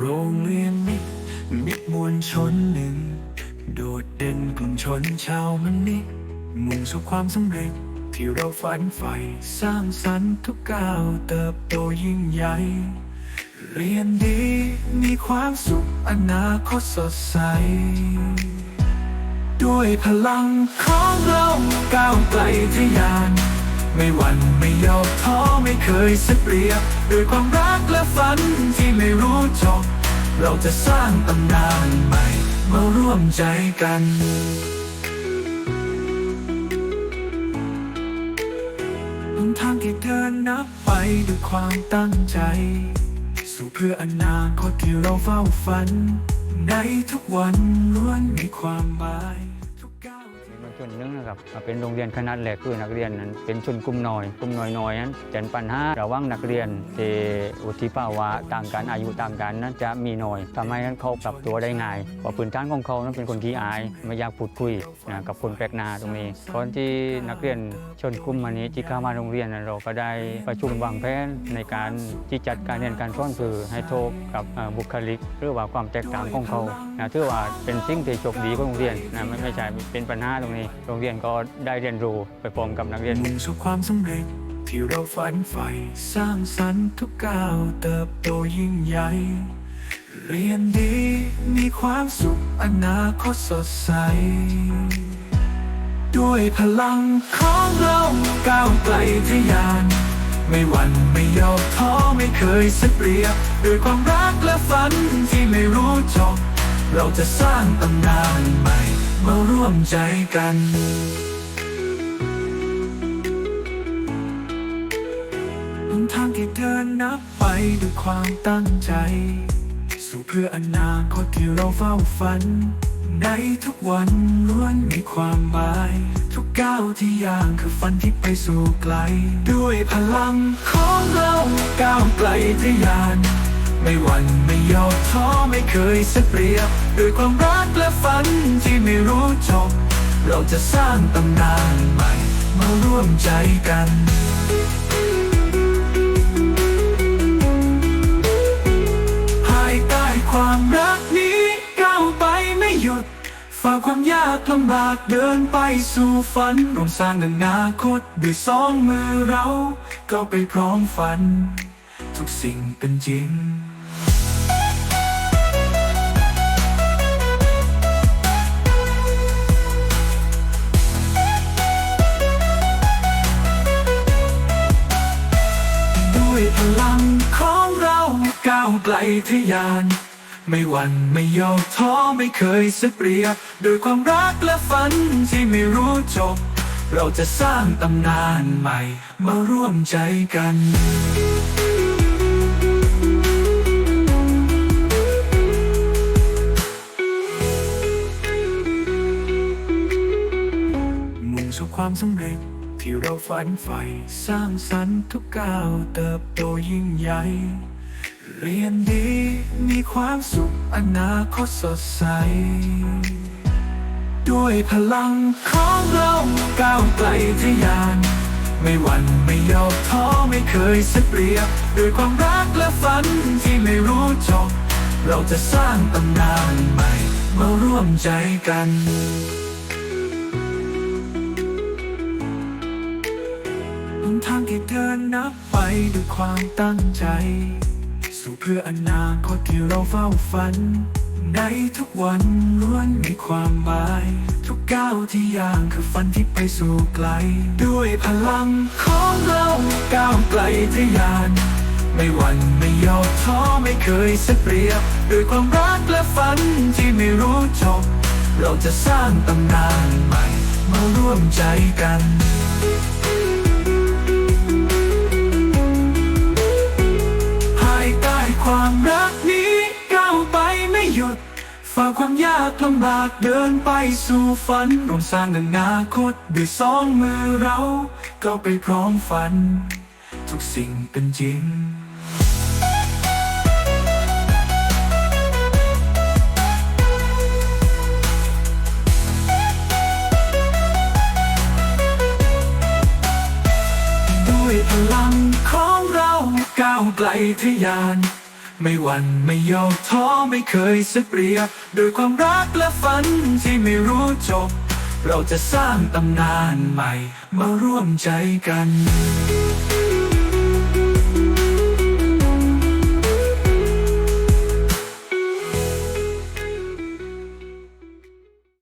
โรงเรียนมิตรมิตรมวลชนหนึ่ง โดดเด่นกลุ่มชนชาวมันนิมุ่งสู่ความสำเร็จที่เราฝันใฝ่สร้างสรรค์ทุกก้าวเติบโตยิ่งใหญ่ เรียนดีมีความสุขอนาคตสดใส ด้วยพลังของเราก้าวไกลทะยาน ไม่หวั่นไม่ยอมท้อ ไม่เคยเสียเปรียบด้วยความรักและฝันที่ไม่รู้จบ เราจะสร้างตำนานใหม่มาร่วมใจกันหนทางที่เดินนับไปด้วยความตั้งใจ สู่เพื่ออนาคตที่เราเฝ้าฝัน ในทุกวันล้วนมีความหมาย ส่วนหนึ่งนะครับอ่าเป็นโรงเรียนขนาดเล็กคือนักเรียนนั้นเป็นชนกลุ่มน้อยกลุ่มน้อยๆนั้นจะปัญหาระหว่างนักเรียนที่วุฒิภาวะต่างกันอายุต่างกันนั้นจะมีน้อยทำให้นั้นเขาปรับตัวได้ง่ายเพราะพื้นฐานของเขานั้นเป็นคนขี้อายไม่อยากพูดคุยนะกับคนแปลกหน้าตรงนี้ก่อนที่นักเรียนชนกลุ่มวันนี้ที่เข้ามาโรงเรียนนั้นเราก็ได้ประชุมวางแผนในการที่จัดการเรียนการสอนคือให้โทบกับเอ่อบุคลิกหรือว่าความแตกต่างของเขานะถือว่าเป็นสิ่งที่โชคดีของโรงเรียนนะไม่ไม่ใช่เป็นปัญหาตรงนี้โรงเรียนก็ได้เรียนรู้ไปพร้อมกับนักเรียน มุ่งสู่ความสำเร็จที่เราฝันใฝ่สร้างสรรค์ทุกก้าวเติบโตยิ่งใหญ่ เรียนดีมีความสุขอนาคตสดใส ด้วยพลังของเราก้าวไกลทะยาน ไม่หวั่นไม่ยอมท้อไม่เคยเสียเปรียบด้วยความรักและฝันที่ไม่รู้จบ เราจะสร้างตำนานใหม่ มาร่วมใจกันหนทางที่เดินนับไปด้วยความตั้งใจ สู่เพื่ออนาคตที่เราเฝ้าฝัน ในทุกวันล้วนมีความหมาย ทุกก้าวที่ย่างคือฝันที่ไปสู่ไกล ด้วยพลังของเราก้าวไกลทะยาน ไม่หวั่นไม่ยอท้อไม่เคยเสียเปรียบด้วยความรักและฝันที่ไม่รู้จบ เราจะสร้างตำนานใหม่มาร่วมใจกันภายใต้ความรักนี้ก้าวไปไม่หยุดฝ่าความยากลำบากเดินไปสู่ฝันร่วมสร้างอนาคตด้วยสองมือเรา ก็ไปพร้อมฝัน ทุกสิ่งเป็นจริง ลังของเราก้าวไกลทะยาน ไม่หวั่นไม่ยอมท้อไม่เคยเสียเปรียบด้วยความรักและฝันที่ไม่รู้จบ เราจะสร้างตำนานใหม่มาร่วมใจกันมุ่งสู่ความสำเร็จ ที่เราฝันใฝ่สร้างสรรค์ทุกก้าวเติบโตยิ่งใหญ่ เรียนดีมีความสุขอนาคตสดใส ด้วยพลังของเราก้าวไกลทะยาน ไม่หวั่นไม่ยอมท้อไม่เคยเสียเปรียบด้วยความรักและฝันที่ไม่รู้จบ เราจะสร้างตำนานใหม่มาร่วมใจกัน นนับไปด้วยความตั้งใจ สู่เพื่ออนาคตที่เราเฝ้าฝัน ในทุกวันล้วนมีความหมาย ทุกก้าวที่ย่างคือฝันที่ไปสู่ไกล ด้วยพลังของเราก้าวไกลทะยาน ไม่หวั่นไม่ยอมท้อไม่เคยเสียเปรียบ ด้วยความรักและฝันที่ไม่รู้จบ เราจะสร้างตำนานใหม่ มาร่วมใจกัน ความรักนี้ก้าวไปไม่หยุดฝ่าความยากลำบากเดินไปสู่ฝันร่วมสร้างอนาคตด้วยสองมือเราก็ไปพร้อมฝัน ทุกสิ่งเป็นจริงด้วยพลังของเราก้าวไกลทะยาน ไม่หวันไม่ย่อท้อไม่เคยสึกเปรียบโดวยความรักและฝันที่ไม่รู้จบ เราจะสร้างตำนานใหม่มาร่วมใจกัน